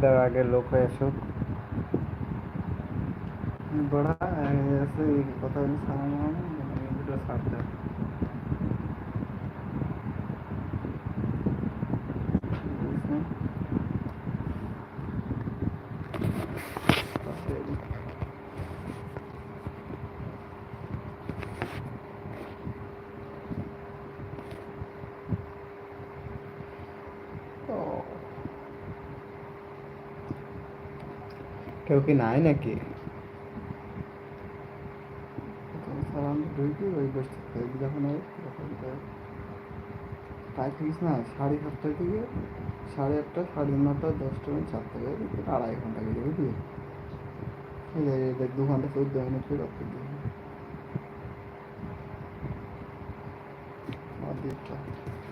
आगे लोग ऐसे। बड़ा ऐसे पता नहीं सामान কেউ কি নাই নাকি? যখন না, সাড়ে সাতটা থেকে সাড়ে আটটা, সাড়ে নটা, দশটা মিনিট সাতটা থেকে আড়াই ঘণ্টা গেলে বুঝলি? এই দেখ, দু ঘণ্টা চোদ্দ মিনিট ফের অপেক্ষা দিয়ে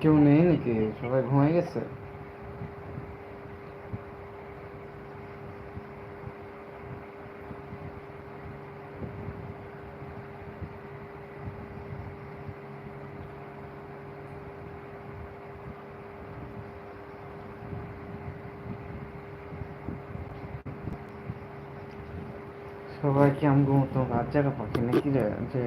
কেউ নেই নাকি? সবাই ঘুমাই গেছে? সবাই কি আমগো মতো জায়গা পাখি নাকি রে যে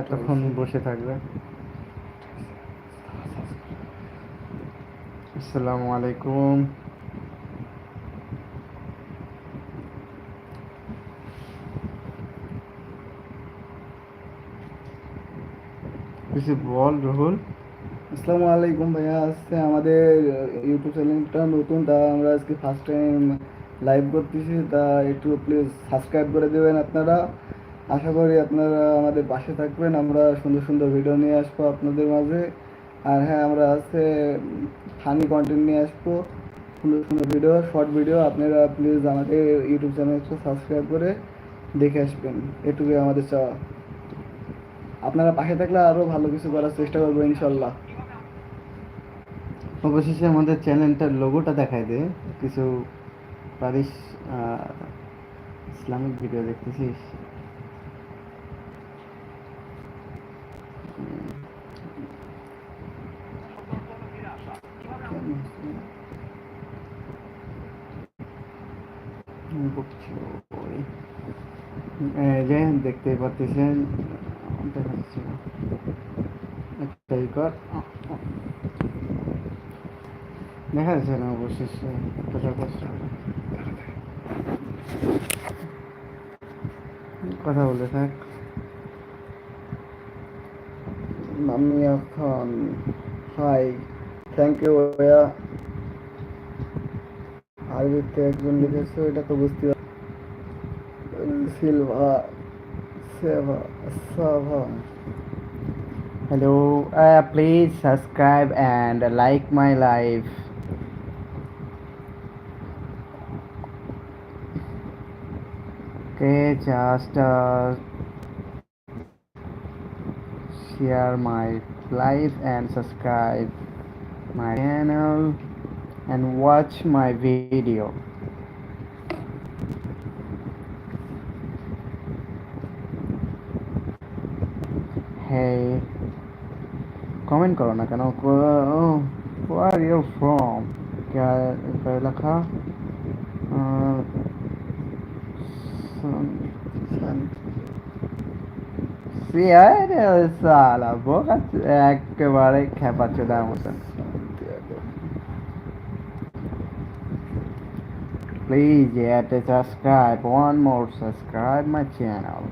এতক্ষণ বসে থাকবে? আসসালামু আলাইকুম। কিছু বল, রহুল? আসসালামু আলাইকুম ভাইয়া, আজকে আমাদের ইউটিউব চ্যানেলটা নতুন, তা আমরা আজকে ফার্স্ট টাইম লাইভ করতেছি, তা একটু প্লিজ সাবস্ক্রাইব করে দেবেন আপনারা। আশা করি আপনারা আমাদের পাশে থাকবেন, আমরা সুন্দর সুন্দর ভিডিও নিয়ে আসব আপনাদের মাঝে। আর হ্যাঁ আমরা আজকে ফানি কন্টেন্ট নিয়ে আসব। সুন্দর সুন্দর ভিডিও শর্ট ভিডিও আপনারা প্লিজ আমাদের ইউটিউব চ্যানেলটা সাবস্ক্রাইব করে দেখে আসবেন। এটুকুই আমাদের চাওয়া। আপনারা পাশে থাকলে আরও ভালো কিছু করার চেষ্টা করব, ইনশাল্লাহ। অবশেষে আমাদের চ্যানেলটার লোগোটা দেখাই দে, কিছু পারিস আহ, ইসলামিক ভিডিও দেখতেছিস হুম, বকছি, ওই। এই যে দেখতেই পাচ্ছেন দেখাচ্ছি না। একটাই কর দেখা যাচ্ছে না অবশেষে কথা কষ্ট কথা বলে থাক Mamiya Khan hi thank you ভাইয়া আরবিতে একজন লিখেছে এটা তো বুঝতে পার- সিলভা সেভা সাভা hello uh, please subscribe and like my live okay just uh, share my life and subscribe my channel and watch my video. Hey comment করো না কেন? Where are you from? লেখা लिखा করছি আরে ওই সালা বোকা একেবারে খেপা চোদার মতন Please hit the subscribe. One more subscribe my channel.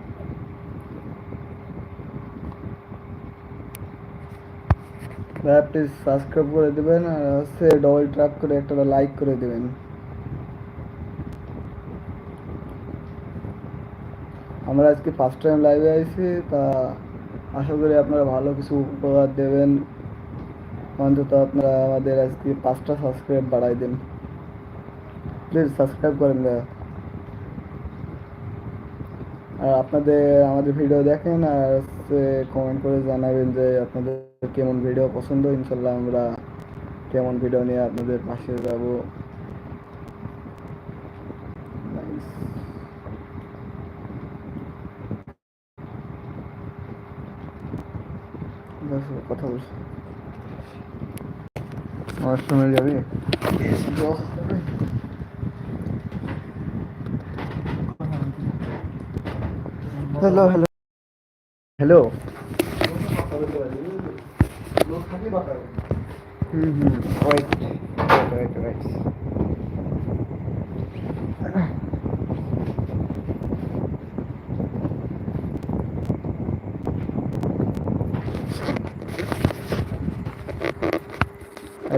ভাইয়া প্লিজ সাবস্ক্রাইব করে দেবেন আর হচ্ছে ডবল ট্র্যাপ করে একটা লাইক করে দেবেন আমরা আজকে ফার্স্ট টাইম লাইভে আইছি, তা আশা করি আপনারা ভালো কিছু উপহার দেবেন। অন্তত আপনারা আমাদের আজকে পাঁচটা সাবস্ক্রাইব বাড়াই দেন। প্লিজ সাবস্ক্রাইব করেন ভাইয়া। আর আপনাদের আমাদের ভিডিও দেখেন, আর হচ্ছে কমেন্ট করে জানাবেন যে আপনাদের কেমন ভিডিও পছন্দ। ইনশাল্লাহ আমরা কেমন ভিডিও নিয়ে আপনাদের পাশে যাব Nice. দেখো, কথা বলছি ওয়াশরুমে যাবি hello hello hello hmm hmm wait wait wait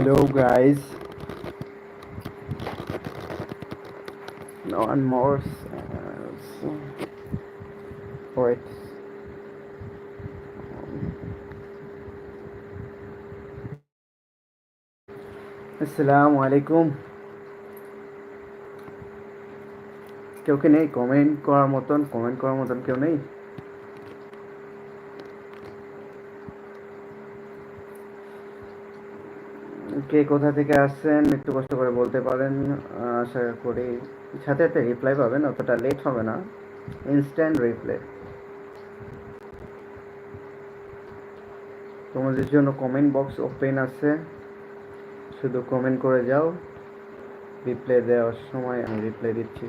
Hello guys. No one more. Uh, so- wait. আসসালামু আলাইকুম কেউ কি নেই কমেন্ট করার মতন কমেন্ট করার মতন কেউ নেই কে কোথা থেকে আসছেন, একটু কষ্ট করে বলতে পারেন, আশা করি সাথে সাথে রিপ্লাই পাবেন, অতটা লেট হবে না ইনস্ট্যান্ট রিপ্লাই তোমাদের জন্য কমেন্ট বক্স ওপেন আছে, শুধু কমেন্ট করে যাও রিপ্লাই দেওয়ার সময় আমি রিপ্লাই দিচ্ছি।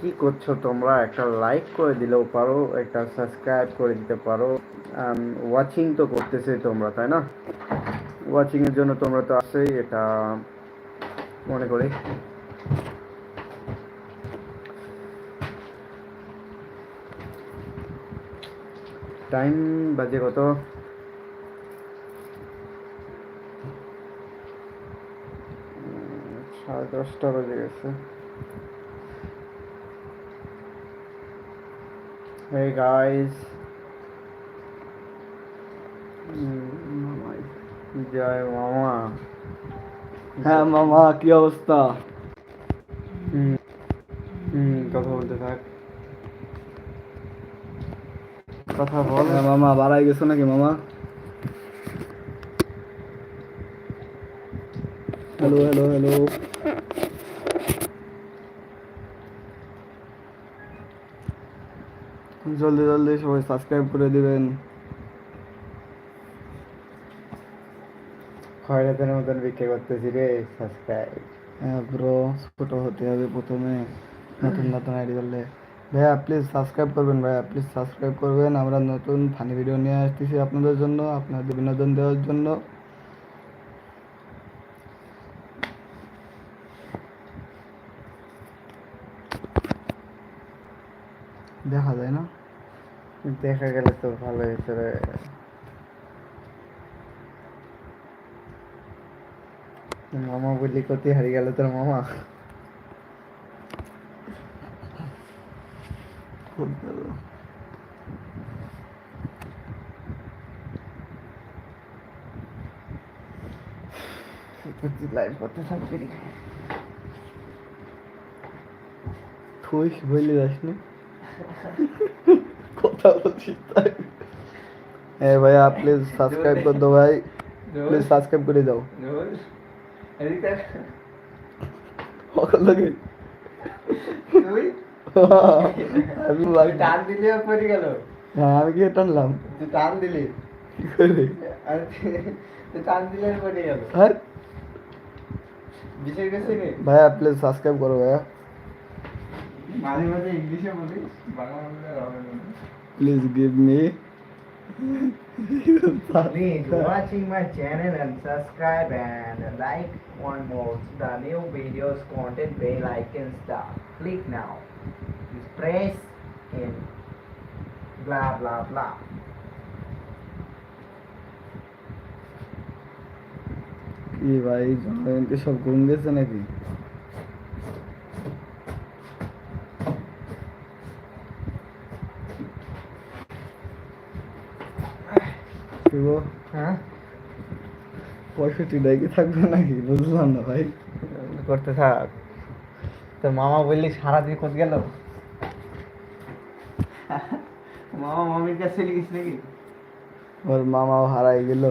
কি করছ তোমরা? একটা লাইক করে দিলেও পারো, একটা সাবস্ক্রাইব করে দিতে পারো। ওয়াচিং তো করতেছে তোমরা, তাই না? ওয়াচিং এর জন্য তোমরা তো আসেই এটা মনে করি। টাইম বাজে কত? সাড়ে দশটা বাজে গেছে। Hey guys. জয় মামা হ্যাঁ মামা কি অবস্থা? হুম হুম কথা বলতে থাক। কথা বল। হ্যাঁ মামা বাড়াই গেছো নাকি মামা? হ্যালো হ্যালো হ্যালো জলদি জলদি সবাই সাবস্ক্রাইব করে দিবেন। খয়রাতের মতন বিক্রি করতেছি রে সাবস্ক্রাইব হ্যাঁ ব্রো ছোট হতে হবে প্রথমে। নতুন নতুন আইডি করলে। ভাইয়া প্লিজ সাবস্ক্রাইব করবেন ভাইয়া প্লিজ সাবস্ক্রাইব করবেন। আমরা নতুন ফানি ভিডিও নিয়ে আসতেছি আপনাদের জন্য আপনাদের বিনোদন দেওয়ার জন্য। দেখা যায় না? দেখা গেলে তো ভালো হয়েছে রে মামা বললি কোথায় হারিয়ে গেল তোর মামা। লাইভ করতে থাকবি থুই বললি যাসনি কথা বলছিস তাই এ ভাইয়া প্লিজ সাবস্ক্রাইব করে দাও ভাই প্লিজ সাবস্ক্রাইব করে দাও সকল লাগে তুই আমি ভাই টান দিলে পড়ে গেল হ্যাঁ আমি কি টানলাম তুই টান দিলি কি করে আর তুই টান দিলে পড়ে গেল হ্যাঁ বিষয় গেছে নি ভাইয়া প্লিজ সাবস্ক্রাইব করো ভাইয়া মাঝে মাঝে ইংলিশে বলিস বাংলা বললে হবে না please give me Please watching my channel and subscribe and like one more the new videos content bell icon star. Click now. Just press in blah blah blah. কি ভাই জনগণকে সব ঘুম গেছে নাকি শিব হ্যাঁ? পঁয়ষট্টি ডাইকে থাকবে নাকি? বুঝলাম না ভাই। করতে থাক। তো মামা বললি সারাদিন কোথ গেল? মামা মামির কাছে লিখিস নাকি? ওর মামাও হারাই গেল।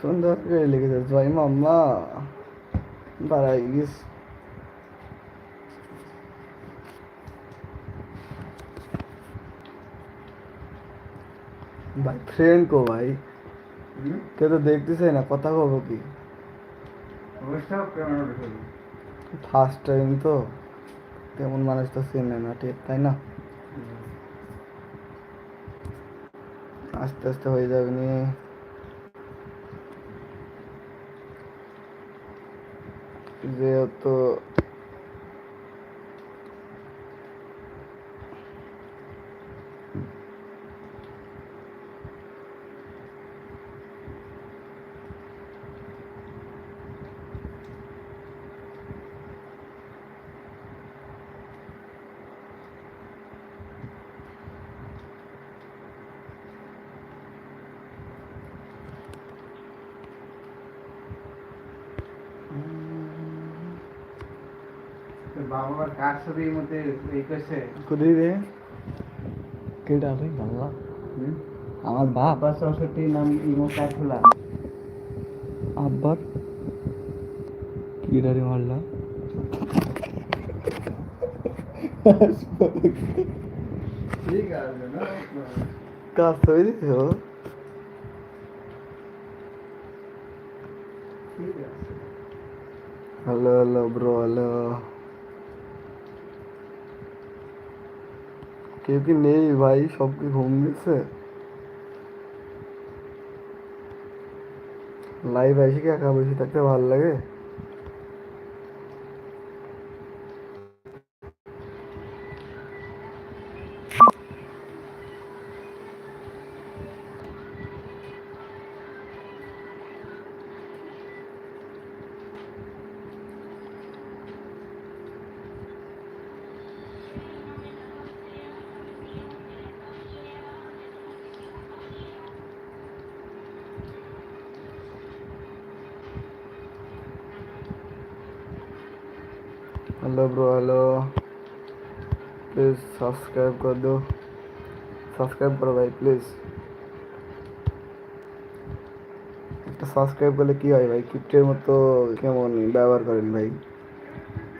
সুন্দর করে লিখেছে জয় মাম্মা বাড়াই গেছ। ভাই ফ্রেন্ড কো ভাই। কেউ তো দেখতেছে না, কথা কব কি? ফার্স্ট টাইম তো, তেমন মানুষ তো চেনে না, ঠিক, তাই না? আস্তে আস্তে হয়ে যাবে নিয়ে। যেহেতু বাবার কার সাথে এই মধ্যে এই করছে কুদি রে কেডা রে বাংলা আমার বাপ বাবা সরস্বতী নাম ইমো কার্ড খোলা আব্বার কিডা রে মারলা ঠিক আছে না কাজ হয়ে দিছে ও ঠিক আছে হ্যালো হ্যালো ব্রো হ্যালো কেউ কি নেই ভাই? সব কি ঘুম দিচ্ছে? লাইভ আসি কি একা বসে থাকতে ভালো লাগে? hello bro hello please subscribe कर दो सब्सक्राइब करो भाई प्लीज একটা সাবস্ক্রাইব করলে কি হয় ভাই কিপ্টের মতো কেমন ব্যবহার করেন ভাই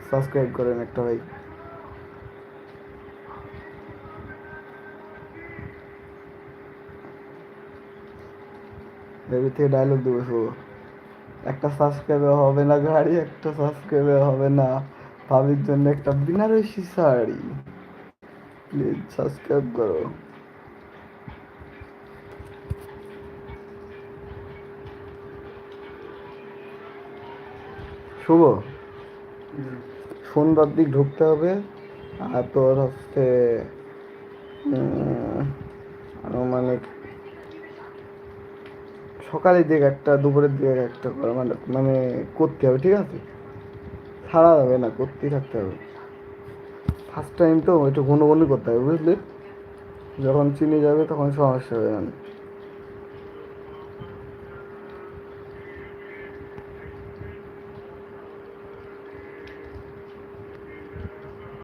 সাবস্ক্রাইব করেন একটা ভাই ভেবে থেকে ডায়লগ দেবো শুভ একটা সাবস্ক্রাইবে হবে না গাড়ি একটা সাবস্ক্রাইবে হবে না ভাবির জন্য একটা বিনারসি শাড়ি। প্লিজ সাবস্ক্রাইব করো। শুভ। সন্ধ্যার দিক ঢুকতে হবে। আর তোর হচ্ছে আনুমানিক সকালের দিকে একটা, দুপুরের দিকে একটা মানে করতে হবে, ঠিক আছে? ছাড়া যাবে না, করতেই থাকতে হবে। ফার্স্ট টাইম তো, একটু ঘন করতে হবে, বুঝলি? যখন চিনে যাবে, তখন সমস্যা হবে না